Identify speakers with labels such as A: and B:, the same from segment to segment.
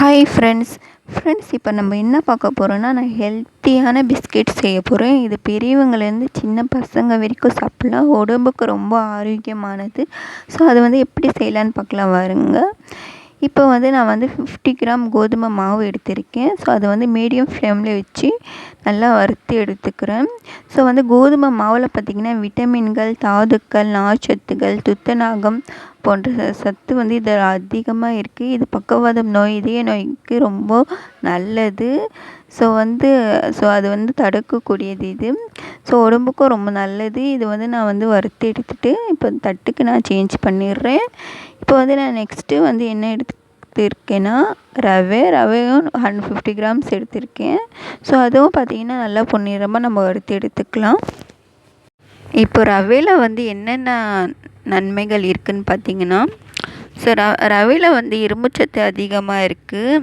A: Hi friends friends இப்போ நம்ம என்ன பார்க்க போகிறோன்னா நான் ஹெல்த்தியான பிஸ்கெட் செய்ய போகிறேன் இது பெரியவங்கலேருந்து சின்ன பசங்க வரைக்கும் சாப்பிட்லாம். உடம்புக்கு ரொம்ப ஆரோக்கியமானது. ஸோ அது வந்து எப்படி செய்யலான்னு பார்க்கலாம் வாருங்க இப்போ வந்து நான் வந்து ஃபிஃப்டி கிராம் கோதுமை மாவு எடுத்திருக்கேன். ஸோ அதை வந்து மீடியம் ஃப்ளேமில் வச்சு நல்லா வறுத்து எடுத்துக்கிறேன். ஸோ வந்து கோதுமை மாவில் பார்த்திங்கன்னா விட்டமின்கள் தாதுக்கள் நார்ச்சத்துகள் துத்தநாகம் போன்ற சத்து வந்து இதில் அதிகமாக இருக்குது இது பக்கவாதம் நோய் இதய நோய்க்கு ரொம்ப நல்லது. ஸோ வந்து ஸோ அது வந்து தடுக்கக்கூடியது இது. ஸோ உடம்புக்கும் ரொம்ப நல்லது. இது வந்து நான் வந்து வறுத்து எடுத்துகிட்டு இப்போ தட்டுக்கு நான் சேஞ்ச் பண்ணிடுறேன். இப்போ வந்து நான் நெக்ஸ்ட்டு வந்து என்ன எடுத்துருக்கேன்னா ரவை. ரவையும் ஹண்ட் ஃபிஃப்டி கிராம்ஸ் எடுத்திருக்கேன். ஸோ அதுவும் பார்த்திங்கன்னா நல்லா பொன்னிறமாக நம்ம வறுத்து எடுத்துக்கலாம். இப்போ ரவையில் வந்து என்னென்ன நன்மைகள் இருக்குதுன்னு பார்த்திங்கன்னா ஸோ ர ரவையில் வந்து இரும்புச்சத்து அதிகமாக இருக்குது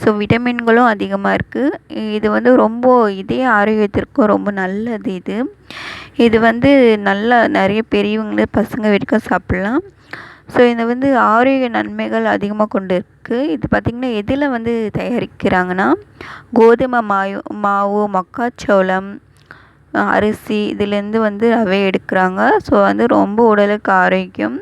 A: ஸோ விட்டமின்களும் அதிகமாக இருக்குது இது வந்து ரொம்ப இதய ஆரோக்கியத்திற்கும் ரொம்ப நல்லது இது. இது வந்து நல்லா நிறைய பெரியவங்களே பசங்க வரைக்கும் சாப்பிட்லாம். ஸோ இது வந்து ஆரோக்கிய நன்மைகள் அதிகமாக கொண்டு இருக்குது இது பார்த்திங்கன்னா எதில் வந்து தயாரிக்கிறாங்கன்னா கோதுமை மாவு மாவு மக்காச்சோளம் அரிசி இதுலேருந்து வந்து ரவை எடுக்கிறாங்க. ஸோ வந்து ரொம்ப உடலுக்கு ஆரோக்கியம்.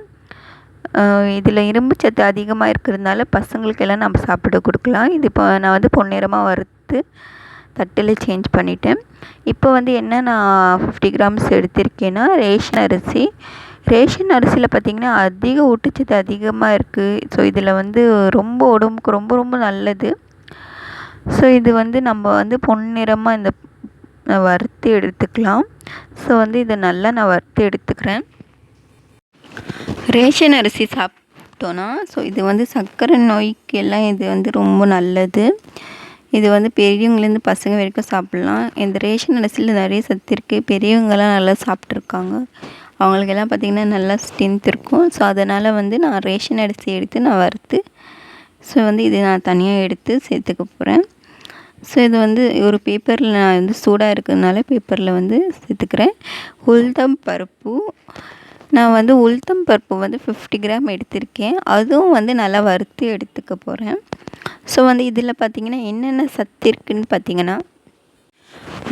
A: இதில் இரும்பு சத்து அதிகமாக இருக்கிறதுனால பசங்களுக்கெல்லாம் நம்ம சாப்பிட கொடுக்கலாம். இது இப்போ நான் வந்து பொன்னிறமாக வறுத்து தட்டில் சேஞ்ச் பண்ணிட்டேன். இப்போ வந்து என்ன நான் ஃபிஃப்டி கிராம்ஸ் எடுத்திருக்கேன்னா ரேஷன் அரிசி. ரேஷன் அரிசியில் பார்த்திங்கன்னா அதிக ஊட்டச்சத்து அதிகமாக இருக்குது ஸோ இதில் வந்து ரொம்ப உடம்புக்கு ரொம்ப ரொம்ப நல்லது. ஸோ இது வந்து நம்ம வந்து பொன்னிறமாக இந்த வறுத்து எடுத்துக்கலாம். ஸோ வந்து இதை நல்லா நான் வறுத்து எடுத்துக்கிறேன். ரேஷன் அரிசி சாப்பிட்டோன்னா ஸோ இது வந்து சர்க்கரை நோய்க்கு எல்லாம் இது வந்து ரொம்ப நல்லது. இது வந்து பெரியவங்கலேருந்து பசங்க வரைக்கும் சாப்பிட்லாம். இந்த ரேஷன் அரிசியில் நிறைய சத்து இருக்குது பெரியவங்களாம் நல்லா சாப்பிட்ருக்காங்க அவங்களுக்கெல்லாம் பார்த்திங்கன்னா நல்லா ஸ்ட்ரென்த் இருக்கும். ஸோ அதனால் வந்து நான் ரேஷன் அரிசி எடுத்து நான் வறுத்து ஸோ வந்து இது நான் தனியாக எடுத்து சேர்த்துக்க போகிறேன் ஸோ இது வந்து ஒரு பேப்பரில் நான் வந்து சூடாக இருக்கிறதுனால பேப்பரில் வந்து சேர்த்துக்கிறேன். உளுத்தம் பருப்பு நான் வந்து உளுத்தம் பருப்பு வந்து ஃபிஃப்டி கிராம் எடுத்திருக்கேன். அதுவும் வந்து நல்லா வறுத்து எடுத்துக்க போகிறேன் ஸோ வந்து இதில் பார்த்திங்கன்னா என்னென்ன சத்து இருக்குதுன்னு பார்த்திங்கன்னா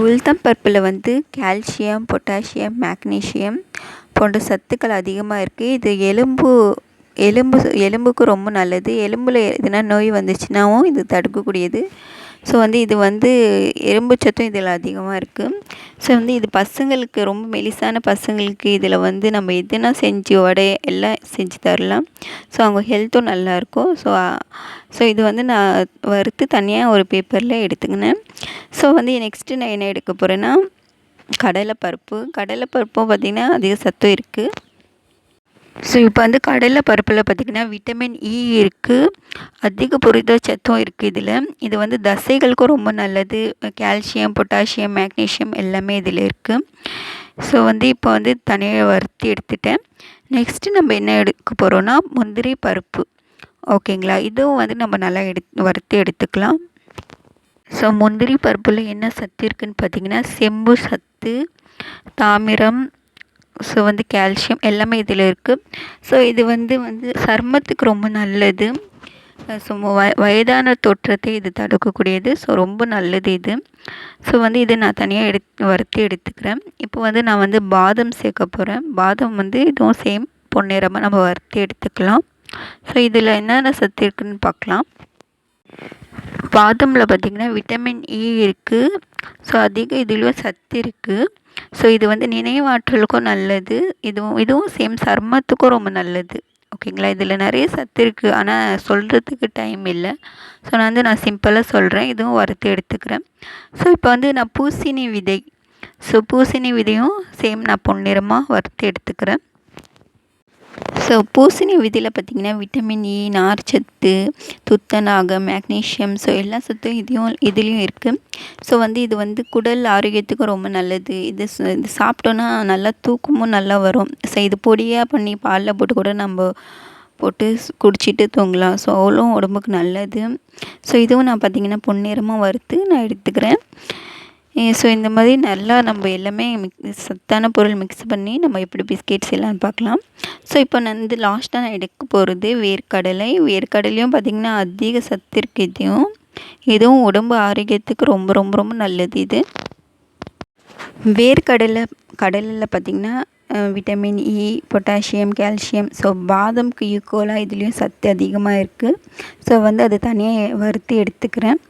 A: உளுத்தம் பருப்பில் வந்து கால்சியம் பொட்டாசியம் மேக்னீஷியம் போன்ற சத்துக்கள் அதிகமாக இருக்குது இது எலும்பு எலும்பு எலும்புக்கு ரொம்ப நல்லது. எலும்பில் எதுனா நோய் வந்துச்சுனாவும் இது தடுக்கக்கூடியது. ஸோ வந்து இது வந்து எறும்பு சத்தும் இதில் அதிகமாக இருக்குது ஸோ வந்து இது பசங்களுக்கு ரொம்ப மெலிசான பசங்களுக்கு இதில் வந்து நம்ம எதுனா செஞ்சு வடை எல்லாம் செஞ்சு தரலாம். ஸோ அவங்க ஹெல்த்தும் நல்லாயிருக்கும் ஸோ ஸோ இது வந்து நான் வறுத்து தனியாக ஒரு பேப்பரில் எடுத்துக்கினேன். ஸோ வந்து நெக்ஸ்ட்டு நான் என்ன எடுக்க போகிறேன்னா கடலைப்பருப்பு கடலைப்பருப்பும் பார்த்திங்கன்னா அதிக சத்தும் இருக்குது ஸோ இப்போ வந்து கடலை பருப்பில் பார்த்திங்கன்னா விட்டமின் இ e இருக்குது அதிக புரித சத்தும் இருக்குது இதில். இது வந்து தசைகளுக்கும் ரொம்ப நல்லது. கால்சியம் பொட்டாசியம் மேக்னீஷியம் எல்லாமே இதில் இருக்குது ஸோ வந்து இப்போ வந்து தனியாக வறுத்தி எடுத்துட்டேன். நெக்ஸ்ட்டு நம்ம என்ன எடுக்க போகிறோன்னா முந்திரி பருப்பு. ஓகேங்களா இதுவும் வந்து நம்ம நல்லா எடு வறுத்து எடுத்துக்கலாம். ஸோ முந்திரி பருப்பில் என்ன சத்து இருக்குதுன்னு பார்த்திங்கன்னா செம்பு சத்து தாமிரம் ஸோ வந்து கால்சியம் எல்லாமே இதில் இருக்குது ஸோ இது வந்து வந்து சருமத்துக்கு ரொம்ப நல்லது. ஸோ வ வயதான தோற்றத்தை இது தடுக்கக்கூடியது. ஸோ ரொம்ப நல்லது இது. ஸோ வந்து இதை நான் தனியாக எடுத்து வறுத்து எடுத்துக்கிறேன். இப்போ வந்து நான் வந்து பாதம் சேர்க்க போகிறேன் பாதம் வந்து இதுவும் சேம் பொன்னிறமாக நம்ம வறுத்து எடுத்துக்கலாம். ஸோ இதில் என்னென்ன சத்து இருக்குதுன்னு பார்க்கலாம். பாதமில் பார்த்திங்கன்னா விட்டமின் இ e இருக்குது ஸோ அதிக இதுலேயும் சத்து இருக்குது ஸோ இது வந்து நினைவாற்றலுக்கும் நல்லது. இதுவும் இதுவும் சேம் சர்மத்துக்கும் ரொம்ப நல்லது. ஓகேங்களா இதில் நிறைய சத்து இருக்குது ஆனால் சொல்கிறதுக்கு டைம் இல்லை. ஸோ நான் வந்து நான் சிம்பிளாக சொல்கிறேன் இதுவும் வறுத்து எடுத்துக்கிறேன். ஸோ இப்போ வந்து நான் பூசணி விதை. ஸோ பூசணி விதையும் சேம் நான் பொன்னிறமாக வறுத்து எடுத்துக்கிறேன். ஸோ பூசணி விதியில் பார்த்திங்கன்னா விட்டமின் இ e, நார்ச்சத்து துத்தநாகம் மேக்னீஷியம் ஸோ எல்லா சத்தும் இதையும் இதுலேயும் இருக்குது ஸோ வந்து இது வந்து குடல் ஆரோக்கியத்துக்கும் ரொம்ப நல்லது. இது இது சாப்பிட்டோன்னா நல்லா தூக்கமும் நல்லா வரும். ஸோ இது பொடியாக பண்ணி பாலில் போட்டு கூட நம்ம போட்டு குடிச்சிட்டு தூங்கலாம். ஸோ அவ்வளோ உடம்புக்கு நல்லது. ஸோ இதுவும் நான் பார்த்திங்கன்னா பொன்னிறமாக வறுத்து நான் எடுத்துக்கிறேன். ஸோ இந்த மாதிரி நல்லா நம்ம எல்லாமே மிக் சத்தான பொருள் மிக்ஸ் பண்ணி நம்ம எப்படி பிஸ்கெட் செய்யலாம்னு பார்க்கலாம். ஸோ இப்போ நான் வந்து லாஸ்ட்டாக நான் எடுக்க போகிறது வேர்க்கடலை. வேர்க்கடலையும் பார்த்திங்கன்னா அதிக சத்து இருக்குது இதையும். இதுவும் உடம்பு ஆரோக்கியத்துக்கு ரொம்ப ரொம்ப ரொம்ப நல்லது இது. வேர்க்கடலை கடலில் பார்த்திங்கன்னா vitamin E potassium e, calcium so பாதம்க்கு ஈக்குவலாக e இதுலேயும் சத்து அதிகமாக இருக்குது ஸோ வந்து அதை தனியாக வறுத்து எடுத்துக்கிறேன்.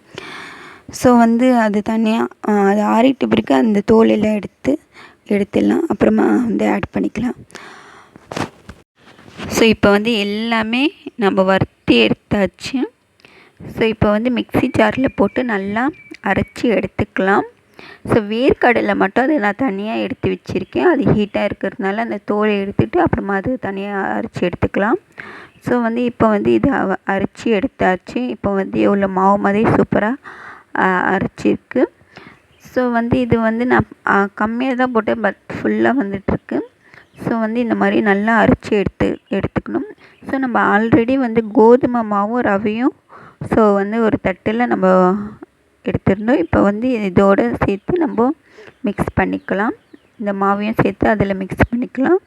A: ஸோ வந்து அது தனியாக அது ஆறிட்ட பிறகு அந்த தோல் எல்லாம் எடுத்து எடுத்துடலாம். அப்புறமா வந்து ஆட் பண்ணிக்கலாம். ஸோ இப்போ வந்து எல்லாமே நம்ம வறுத்து எடுத்தாச்சு. ஸோ இப்போ வந்து மிக்சி ஜாரில் போட்டு நல்லா அரைச்சி எடுத்துக்கலாம். ஸோ வேர்க்கடலை மட்டும் அதை நான் தனியாக எடுத்து வச்சுருக்கேன். அது ஹீட்டாக இருக்கிறதுனால அந்த தோலை எடுத்துகிட்டு அப்புறமா அது தனியாக அரைச்சி எடுத்துக்கலாம். ஸோ வந்து இப்போ வந்து இதை அரைச்சி எடுத்தாச்சு. இப்போ வந்து எவ்வளோ மாவு மாதிரி சூப்பராக அரைச்சிருக்கு. ஸோ வந்து இது வந்து நான் கம்மியாக தான் போட்டேன் பட் ஃபுல்லாக வந்துட்டுருக்கு. ஸோ வந்து இந்த மாதிரி நல்லா அரைச்சி எடுத்து எடுத்துக்கணும். ஸோ நம்ம ஆல்ரெடி வந்து கோதுமை மாவும் ரவையும் ஸோ வந்து ஒரு தட்டில் நம்ம எடுத்துருந்தோம் இப்போ வந்து இதோடு சேர்த்து நம்ம மிக்ஸ் பண்ணிக்கலாம். இந்த மாவையும் சேர்த்து அதில் மிக்ஸ் பண்ணிக்கலாம்.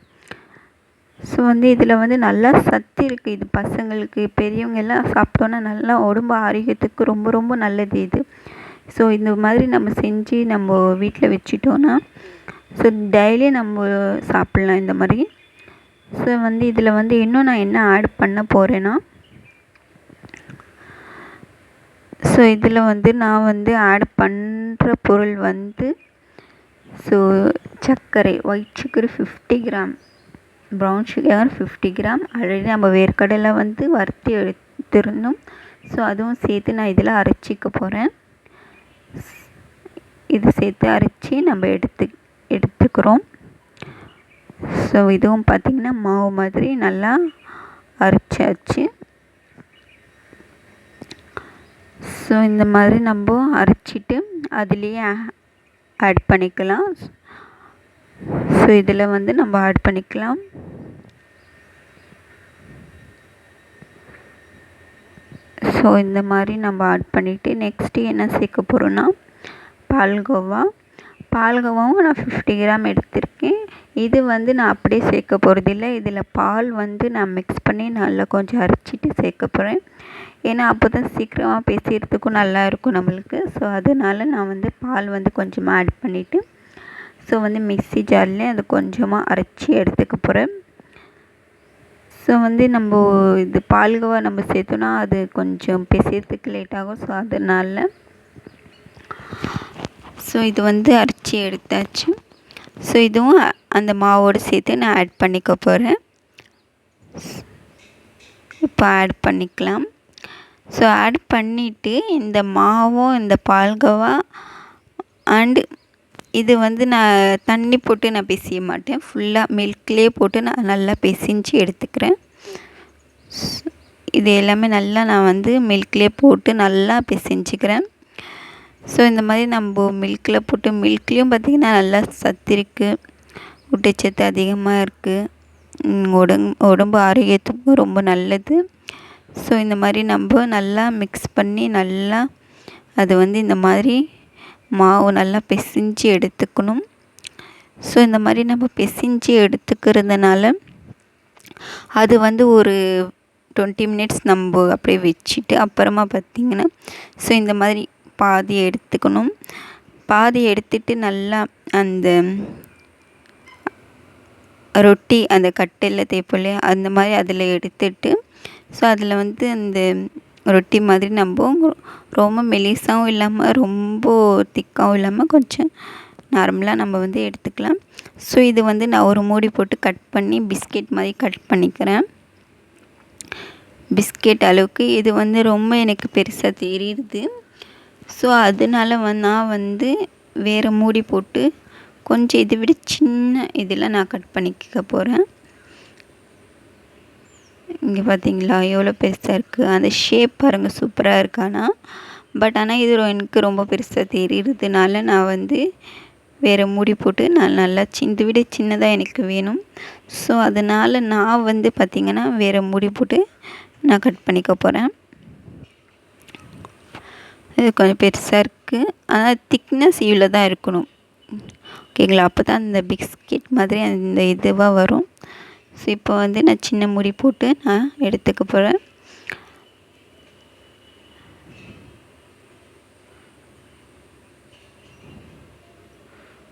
A: ஸோ வந்து இதில் வந்து நல்லா சத்து இருக்குது இது பசங்களுக்கு பெரியவங்க எல்லாம் சாப்பிட்டோன்னா நல்லா உடம்பு ஆரோக்கியத்துக்கு ரொம்ப ரொம்ப நல்லது இது. ஸோ இந்த மாதிரி நம்ம செஞ்சு நம்ம வீட்டில் வச்சிட்டோன்னா ஸோ டெய்லி நம்ம சாப்பிட்லாம் இந்த மாதிரி. ஸோ வந்து இதில் வந்து இன்னும் நான் என்ன ஆட் பண்ண போகிறேன்னா ஸோ இதில் வந்து நான் வந்து ஆட் பண்ணுற பொருள் வந்து ஸோ சர்க்கரை white sugar fifty gram brown sugar fifty gram already நம்ம வேர்க்கடலை வந்து வறுத்து எடுத்துருந்தோம். ஸோ அதுவும் சேர்த்து நான் இதில் அரைச்சிக்க போகிறேன் இது சேர்த்து அரைச்சி நம்ம எடுத்து எடுத்துக்கிறோம். ஸோ இதுவும் பார்த்திங்கன்னா மாவு மாதிரி நல்லா அரைச்சாச்சு. ஸோ இந்த மாதிரி நம்ம அரைச்சிட்டு அதுலேயே ஆட் பண்ணிக்கலாம். ஸோ இதில் வந்து நம்ம ஆட் பண்ணிக்கலாம். ஸோ இந்த மாதிரி நம்ம ஆட் பண்ணிவிட்டு நெக்ஸ்ட்டு என்ன சேர்க்க போகிறோன்னா பால்கோவா பால்கோவாவும் நான் ஃபிஃப்டி கிராம் எடுத்திருக்கேன். இது வந்து நான் அப்படியே சேர்க்க போகிறதில்ல இதில் பால் வந்து நான் மிக்ஸ் பண்ணி நல்லா கொஞ்சம் அரைச்சிட்டு சேர்க்க போகிறேன் ஏன்னா அப்போ தான் சீக்கிரமாக பேசுகிறதுக்கும் நல்லா இருக்கும் நம்மளுக்கு. ஸோ அதனால் நான் வந்து பால் வந்து கொஞ்சமாக ஆட் பண்ணிவிட்டு ஸோ வந்து மிக்சி ஜார்லேயே அது கொஞ்சமாக அரைச்சி எடுத்துக்க போகிறேன் ஸோ வந்து நம்ம இது பால்கோவா நம்ம சேர்த்தோன்னா அது கொஞ்சம் பிசையத்துக்கு லேட் ஆகும். ஸோ அதனால் ஸோ இது வந்து அரைச்சி எடுத்தாச்சு. ஸோ இதுவும் அந்த மாவோடு சேர்த்து நான் ஆட் பண்ணிக்க போகிறேன் இப்போ ஆட் பண்ணிக்கலாம். ஸோ ஆட் பண்ணிவிட்டு இந்த மாவும் இந்த பால்கோவா அண்டு இது வந்து நான் தண்ணி போட்டு நான் பிசைய மாட்டேன். ஃபுல்லாக மில்க்லேயே போட்டு நான் நல்லா பிசைஞ்சு எடுத்துக்கிறேன். இது எல்லாமே நல்லா நான் வந்து மில்க்லேயே போட்டு நல்லா பிசைஞ்சிக்கிறேன். ஸோ இந்த மாதிரி நம்ம மில்கில் போட்டு மில்க்லேயும் பார்த்திங்கன்னா நல்லா சத்து இருக்குது ஊட்டச்சத்து அதிகமாக இருக்குது உடம்பு உடம்பு ஆரோக்கியத்துக்கும் ரொம்ப நல்லது. ஸோ இந்த மாதிரி நம்ம நல்லா மிக்ஸ் பண்ணி நல்லா அது வந்து இந்த மாதிரி மாவு நல்லா பிசைஞ்சு எடுத்துக்கணும். ஸோ இந்த மாதிரி நம்ம பிசைஞ்சு எடுத்துக்கிறதுனால அது வந்து ஒரு டுவெண்ட்டி மினிட்ஸ் நம்ம அப்படியே வச்சுட்டு அப்புறமா பார்த்திங்கன்னா ஸோ இந்த மாதிரி பாதி எடுத்துக்கணும். பாதி எடுத்துட்டு நல்லா அந்த ரொட்டி அந்த கட்டையில் தேய்ப்போல்லையே அந்த மாதிரி அதில் எடுத்துட்டு ஸோ அதில் வந்து அந்த ரொட்டி மாதிரி நம்ம ரொம்ப மெலிசாகவும் இல்லாமல் ரொம்ப திக்காகவும் இல்லாமல் கொஞ்சம் நார்மலாக நம்ம வந்து எடுத்துக்கலாம். ஸோ இது வந்து நான் ஒரு மூடி போட்டு கட் பண்ணி பிஸ்கெட் மாதிரி கட் பண்ணிக்கிறேன். பிஸ்கெட் அளவுக்கு இது வந்து ரொம்ப எனக்கு பெருசாக தெரியுது. ஸோ அதனால நான் வந்து வேறு மூடி போட்டு கொஞ்சம் இதை விட சின்ன இதில் நான் கட் பண்ணிக்க போகிறேன் இங்கே பார்த்தீங்களா எவ்வளோ பெருசாக இருக்குது அந்த ஷேப் பாருங்கள் சூப்பராக இருக்கானா பட் ஆனால் இது எனக்கு ரொம்ப பெருசாக தெரியுறதுனால நான் வந்து வேறு மூடி போட்டு நான் நல்லா சிந்து விட சின்னதாக எனக்கு வேணும். ஸோ அதனால் நான் வந்து பார்த்திங்கன்னா வேறு மூடி போட்டு நான் கட் பண்ணிக்க போகிறேன் இது கொஞ்சம் பெருசாக இருக்குது ஆனால் திக்னஸ் இவ்வளோ தான் இருக்கணும். ஓகேங்களா அப்போ தான் அந்த பிஸ்கெட் மாதிரி அந்த இதுவாக வரும். ஸோ இப்போ வந்து நான் சின்ன முடி போட்டு நான் எடுத்துக்க போகிறேன்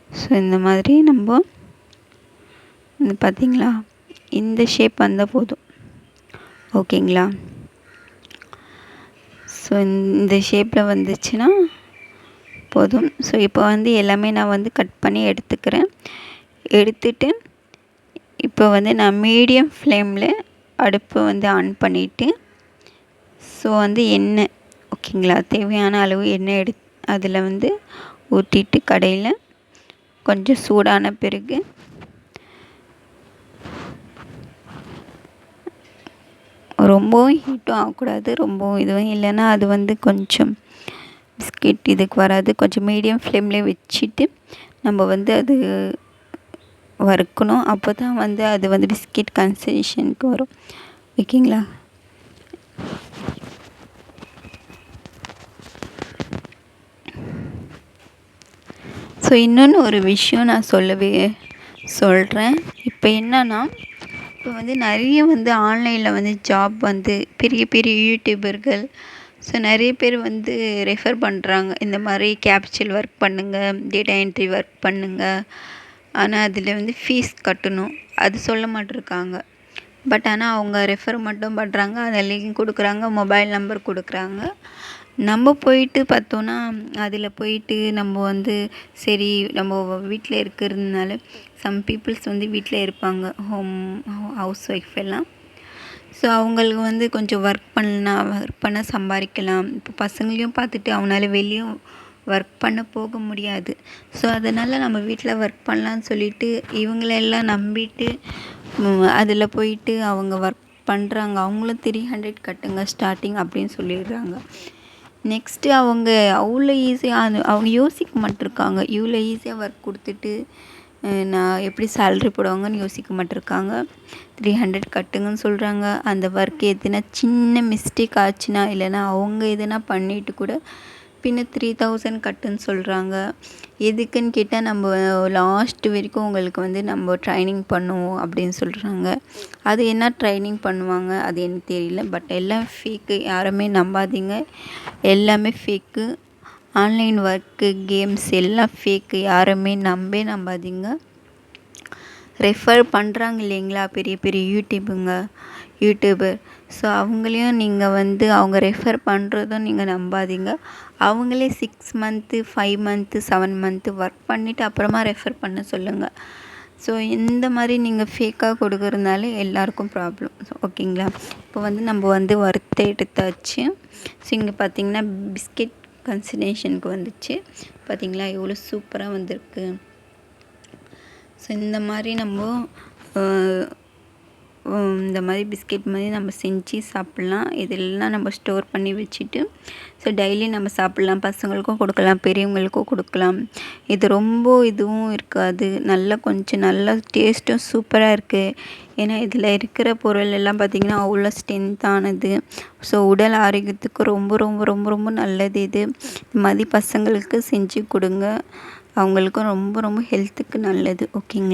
A: ஸோ இந்த மாதிரி நம்ம இந்த பார்த்திங்களா இந்த ஷேப் வந்தால் போதும். ஓகேங்களா? ஸோ இந்த ஷேப்பில் வந்துச்சுன்னா போதும். ஸோ இப்போ வந்து எல்லாமே நான் வந்து கட் பண்ணி எடுத்துக்கிறேன். எடுத்துட்டு இப்போ வந்து நான் மீடியம் ஃப்ளேமில் அடுப்பை வந்து ஆன் பண்ணிவிட்டு ஸோ வந்து எண்ணெய் ஓகேங்களா? தேவையான அளவு எண்ணெய் எடு அதில் வந்து ஊற்றிட்டு கடையில் கொஞ்சம் சூடான பிறகு ரொம்பவும் ஹீட்டும் ஆகக்கூடாது ரொம்பவும் இதுவும் இல்லைன்னா அது வந்து கொஞ்சம் பிஸ்கெட் இதுக்கு வராது. கொஞ்சம் மீடியம் ஃப்ளேம்லேயே வச்சுட்டு நம்ம வந்து அது வறுக்கணும். அப்போ தான் வந்து அது வந்து பிஸ்கெட் கன்சிஸ்டன்க்கு வரும். ஓகேங்களா ஸோ இன்னொன்று ஒரு விஷயம் நான் சொல்லவே சொல்கிறேன் இப்போ என்னன்னா இப்போ வந்து நிறைய வந்து ஆன்லைனில் வந்து ஜாப் வந்து பெரிய பெரிய யூடியூபர்கள் ஸோ நிறைய பேர் வந்து ரெஃபர் பண்ணுறாங்க இந்த மாதிரி கேப்சல் ஒர்க் பண்ணுங்கள் டேட்டா என்ட்ரி ஒர்க் பண்ணுங்கள் ஆனால் அதில் வந்து ஃபீஸ் கட்டணும். அது சொல்ல மாட்டிருக்காங்க. பட் ஆனால் அவங்க ரெஃபர் மட்டும் பண்ணுறாங்க அதில் லிங்க் கொடுக்குறாங்க. மொபைல் நம்பர் கொடுக்குறாங்க. நம்ம போயிட்டு பார்த்தோன்னா அதில் போயிட்டு நம்ம வந்து சரி நம்ம வீட்டில் இருக்கிறதுனால சம் பீப்புள்ஸ் வந்து வீட்டில் இருப்பாங்க. ஹோம் ஹவுஸ் ஒய்ஃப் எல்லாம். ஸோ அவங்களுக்கு வந்து கொஞ்சம் ஒர்க் பண்ணலாம் ஒர்க் பண்ண சம்பாதிக்கலாம். இப்போ பசங்களையும் பார்த்துட்டு அவனால் வெளியும் ஒர்க் பண்ண போக முடியாது. ஸோ அதனால் நம்ம வீட்டில் ஒர்க் பண்ணலான்னு சொல்லிட்டு இவங்களெல்லாம் நம்பிட்டு அதில் போயிட்டு அவங்க ஒர்க் பண்ணுறாங்க அவங்களும் த்ரீ ஹண்ட்ரட் கட்டுங்க ஸ்டார்டிங் அப்படின்னு சொல்லிடுறாங்க. நெக்ஸ்ட்டு அவங்க அவ்வளோ ஈஸியாக அவங்க யோசிக்க மாட்டிருக்காங்க. இவ்வளோ ஈஸியாக ஒர்க் கொடுத்துட்டு நான் எப்படி சேல்ரி போடுவாங்கன்னு யோசிக்க மாட்டிருக்காங்க. த்ரீ ஹண்ட்ரட் கட்டுங்கன்னு சொல்கிறாங்க அந்த ஒர்க் எதுனா சின்ன மிஸ்டேக் ஆச்சுன்னா இல்லைன்னா அவங்க எதுனா பண்ணிவிட்டு கூட பின்ன த்ரீ தௌசண்ட் கட்டுன்னு சொல்கிறாங்க எதுக்குன்னு கேட்டால் நம்ம லாஸ்ட் வரைக்கும் உங்களுக்கு வந்து நம்ம ட்ரைனிங் பண்ணுவோம் அப்படின்னு சொல்கிறாங்க அது என்ன ட்ரைனிங் பண்ணுவாங்க? அது எனக்கு தெரியல. பட் எல்லாம் ஃபேக்கு யாருமே நம்பாதீங்க. எல்லாமே ஃபேக்கு ஆன்லைன் ஒர்க்கு கேம்ஸ் எல்லாம் ஃபேக்கு யாருமே நம்பே நம்பாதீங்க. ரெஃபர் பண்ணுறாங்க இல்லைங்களா? பெரிய பெரிய யூடியூபுங்க யூடியூபர் ஸோ அவங்களையும் நீங்கள் வந்து அவங்க ரெஃபர் பண்ணுறதும் நீங்கள் நம்பாதீங்க. அவங்களே six month five month seven month work பண்ணிவிட்டு அப்புறமா ரெஃபர் பண்ண சொல்லுங்கள் ஸோ இந்த மாதிரி நீங்கள் ஃபேக்காக கொடுக்குறதுனால எல்லாருக்கும் ப்ராப்ளம் ஸோ ஓகேங்களா இப்போ வந்து நம்ம வந்து வறுத்த எடுத்தாச்சு. ஸோ இங்கே பார்த்தீங்கன்னா பிஸ்கெட் கன்சிடேஷனுக்கு வந்துச்சு. பார்த்திங்களா எவ்வளோ சூப்பராக வந்திருக்கு. ஸோ இந்த மாதிரி நம்ம இந்த மாதிரி பிஸ்கெட் மாதிரி நம்ம செஞ்சு சாப்பிட்லாம். இதெல்லாம் நம்ம ஸ்டோர் பண்ணி வச்சுட்டு ஸோ டெய்லி நம்ம சாப்பிட்லாம். பசங்களுக்கும் கொடுக்கலாம் பெரியவங்களுக்கும் கொடுக்கலாம். இது ரொம்ப இதுவும் இருக்காது. நல்லா கொஞ்சம் நல்லா டேஸ்ட்டும் சூப்பராக இருக்குது ஏன்னா இதில் இருக்கிற பொருள் எல்லாம் பார்த்திங்கன்னா அவ்வளோ ஸ்ட்ரென்த்தானது ஸோ உடல் ஆரோக்கியத்துக்கு ரொம்ப ரொம்ப ரொம்ப ரொம்ப நல்லது இது. இது மாதிரி பசங்களுக்கு செஞ்சு கொடுங்க. அவங்களுக்கும் ரொம்ப ரொம்ப ஹெல்த்துக்கு நல்லது. ஓகேங்களா